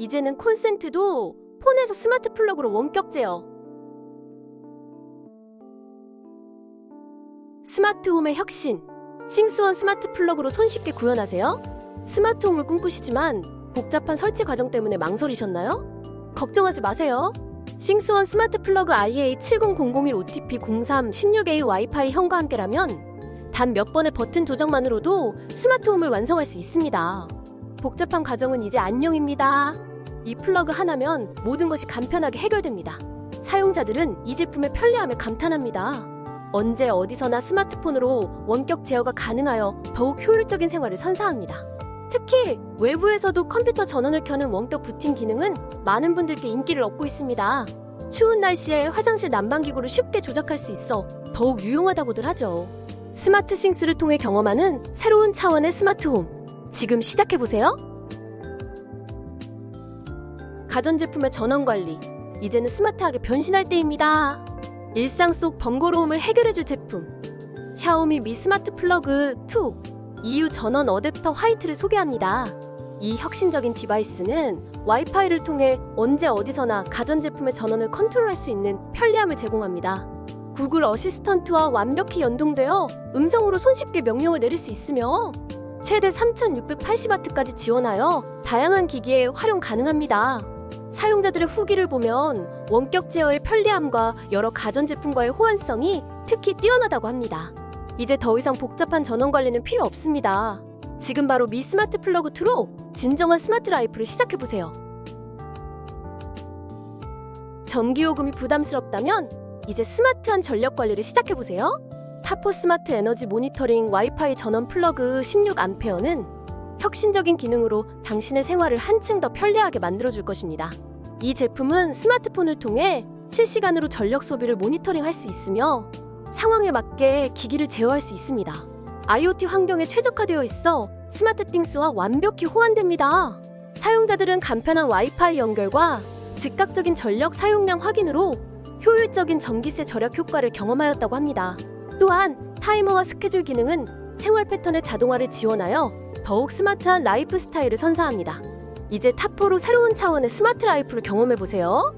이제는 콘센트도 폰에서 스마트 플러그로 원격 제어. 스마트 홈의 혁신. 싱스원 스마트 플러그로 손쉽게 구현하세요. 스마트 홈을 꿈꾸시지만 복잡한 설치 과정 때문에 망설이셨나요? 걱정하지 마세요. 싱스원 스마트 플러그 IA7001 OTP 03 16A 와이파이 형과 함께라면 단 몇 번의 버튼 조정만으로도 스마트 홈을 완성할 수 있습니다. 복잡한 과정은 이제 안녕입니다. 이 플러그 하나면 모든 것이 간편하게 해결됩니다. 사용자들은 이 제품의 편리함에 감탄합니다. 언제 어디서나 스마트폰으로 원격 제어가 가능하여 더욱 효율적인 생활을 선사합니다. 특히 외부에서도 컴퓨터 전원을 켜는 원격 부팅 기능은 많은 분들께 인기를 얻고 있습니다. 추운 날씨에 화장실 난방기구를 쉽게 조작할 수 있어 더욱 유용하다고들 하죠. 스마트 싱스를 통해 경험하는 새로운 차원의 스마트홈. 지금 시작해보세요. 가전제품의 전원 관리. 이제는 스마트하게 변신할 때입니다. 일상 속 번거로움을 해결해줄 제품. 샤오미 미 스마트 플러그 2 EU 전원 어댑터 화이트를 소개합니다. 이 혁신적인 디바이스는 와이파이를 통해 언제 어디서나 가전제품의 전원을 컨트롤할 수 있는 편리함을 제공합니다. 구글 어시스턴트와 완벽히 연동되어 음성으로 손쉽게 명령을 내릴 수 있으며 최대 3680W까지 지원하여 다양한 기기에 활용 가능합니다. 사용자들의 후기를 보면 원격 제어의 편리함과 여러 가전제품과의 호환성이 특히 뛰어나다고 합니다. 이제 더 이상 복잡한 전원 관리는 필요 없습니다. 지금 바로 미 스마트 플러그 2로 진정한 스마트 라이프를 시작해 보세요. 전기요금이 부담스럽다면 이제 스마트한 전력 관리를 시작해 보세요. 타포 스마트 에너지 모니터링 와이파이 전원 플러그 16A는 혁신적인 기능으로 당신의 생활을 한층 더 편리하게 만들어 줄 것입니다. 이 제품은 스마트폰을 통해 실시간으로 전력 소비를 모니터링 할 수 있으며 상황에 맞게 기기를 제어할 수 있습니다. IoT 환경에 최적화되어 있어 스마트 띵스와 완벽히 호환됩니다. 사용자들은 간편한 와이파이 연결과 즉각적인 전력 사용량 확인으로 효율적인 전기세 절약 효과를 경험하였다고 합니다. 또한 타이머와 스케줄 기능은 생활 패턴의 자동화를 지원하여 더욱 스마트한 라이프 스타일을 선사합니다. 이제 타포로 새로운 차원의 스마트 라이프를 경험해 보세요.